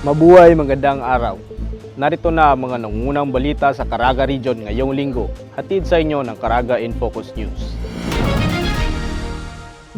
Mabuhay magandang araw. Narito na mga nangunang balita sa Caraga Region ngayong linggo. Hatid sa inyo ng Caraga in Focus News.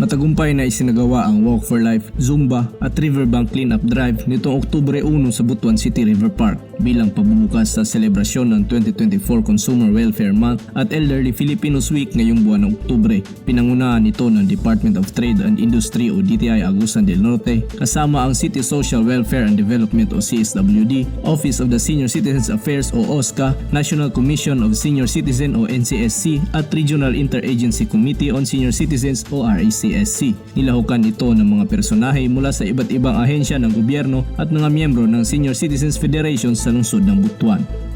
Matagumpay na isinagawa ang Walk for Life, Zumba at Riverbank Cleanup Drive nitong Oktubre 1 sa Butuan City River Park bilang pagbubukas sa selebrasyon ng 2024 Consumer Welfare Month at Elderly Filipinos Week ngayong buwan ng Oktubre. Pinangunahan ito ng Department of Trade and Industry o DTI Agusan del Norte kasama ang City Social Welfare and Development o CSWD, Office of the Senior Citizens Affairs o OSCA, National Commission of Senior Citizen o NCSC at Regional Interagency Committee on Senior Citizens o RACSC. Nilahukan ito ng mga personahe mula sa iba't ibang ahensya ng gobyerno at mga miyembro ng Senior Citizens Federation sa lungsod ng Butuan.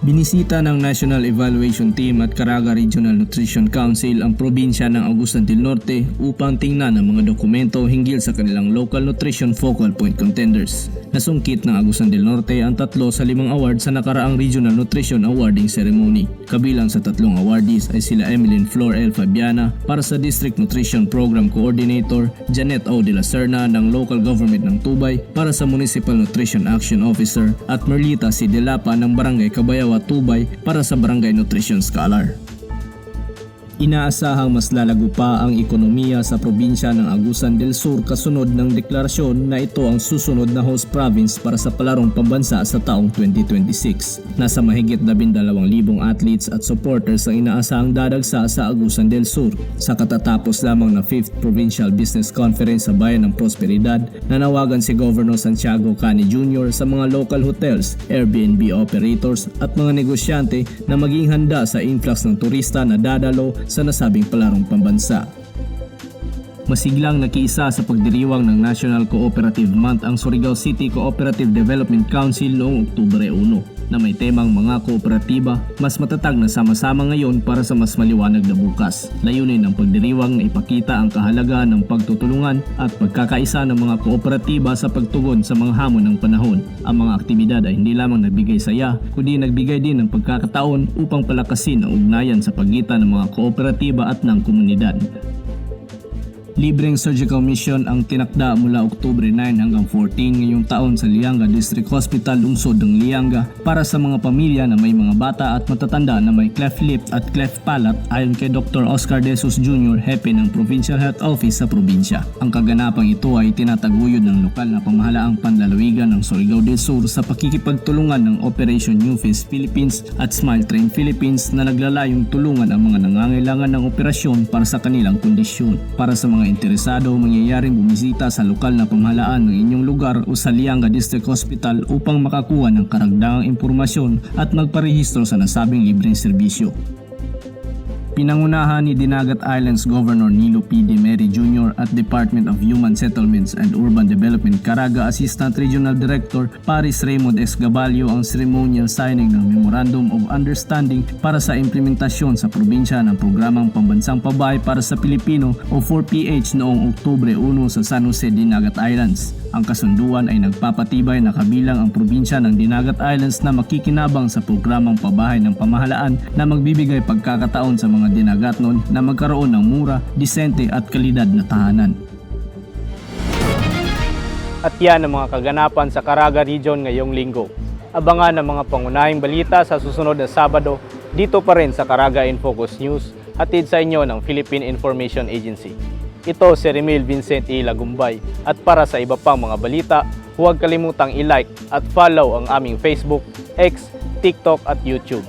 Binisita ng National Evaluation Team at Caraga Regional Nutrition Council ang probinsya ng Agusan del Norte upang tingnan ang mga dokumento hinggil sa kanilang local nutrition focal point contenders. Nasungkit ng Agusan del Norte ang tatlo sa limang award sa nakaraang Regional Nutrition Awarding Ceremony. Kabilang sa tatlong awardees ay sila Emeline Flor L. Fabiana para sa District Nutrition Program Coordinator, Janet O. de la Serna ng Local Government ng Tubay para sa Municipal Nutrition Action Officer at Merlita C. Delapa ng Barangay Cabayawa, Tubay para sa Barangay Nutrition Scholar. Inaasahang mas lalago pa ang ekonomiya sa probinsya ng Agusan del Sur kasunod ng deklarasyon na ito ang susunod na host province para sa palarong pambansa sa taong 2026. Nasa mahigit 12,000 athletes at supporters ang inaasahang dadagsa sa Agusan del Sur sa katatapos lamang na 5th Provincial Business Conference sa Bayan ng Prosperidad nanawagan si Governor Santiago Cani Jr. sa mga local hotels, Airbnb operators at mga negosyante na maging handa sa influx ng turista na dadalo sa nasabing palarong pambansa. Masiglang nakiisa sa pagdiriwang ng National Cooperative Month ang Surigao City Cooperative Development Council noong Oktubre 1 na may temang mga kooperatiba mas matatag na sama-sama ngayon para sa mas maliwanag na bukas. Layunin ng pagdiriwang na ipakita ang kahalagaan ng pagtutulungan at pagkakaisa ng mga kooperatiba sa pagtugon sa mga hamon ng panahon. Ang mga aktibidad ay hindi lamang nagbigay saya, kundi nagbigay din ng pagkakataon upang palakasin ang ugnayan sa pagitan ng mga kooperatiba at ng komunidad. Libreng surgical mission ang tinakda mula Oktubre 9 hanggang 14 ngayong taon sa Lianga District Hospital lungsod ng Lianga para sa mga pamilya na may mga bata at matatanda na may cleft lip at cleft palate ayon kay Dr. Oscar De Jesus Jr. Hepe ng Provincial Health Office sa probinsya. Ang kaganapang ito ay tinataguyod ng lokal na pamahalaang panlalawigan ng Surigao del Sur sa pakikipagtulungan ng Operation New Face Philippines at Smile Train Philippines na naglalayong tulungan ang mga nangangailangan ng operasyon para sa kanilang kondisyon. Para sa mga interesado, mangyayaring bumisita sa lokal na pamahalaan ng inyong lugar o sa Lianga District Hospital upang makakuha ng karagdagang impormasyon at magparehistro sa nasabing libreng serbisyo. Pinangunahan ni Dinagat Islands Governor Nilo P. De Meri Jr. at Department of Human Settlements and Urban Development Caraga Assistant Regional Director Paris Raymond S. Gabalio ang ceremonial signing ng Memorandum of Understanding para sa implementasyon sa probinsya ng programang Pambansang Pabay para sa Pilipino o 4PH noong Oktubre 1 sa San Jose, Dinagat Islands. Ang kasunduan ay nagpapatibay na kabilang ang probinsya ng Dinagat Islands na makikinabang sa programang pabahay ng pamahalaan na magbibigay pagkakataon sa mga dinagatnon na magkaroon ng mura, disente at kalidad na tahanan. At yan ang mga kaganapan sa Caraga Region ngayong linggo. Abangan ang mga pangunahing balita sa susunod na Sabado dito pa rin sa Caraga in Focus News hatid sa inyo ng Philippine Information Agency. Ito si Remil Vincent E. Lagumbay at para sa iba pang mga balita, huwag kalimutang i-like at follow ang aming Facebook, X, TikTok at YouTube.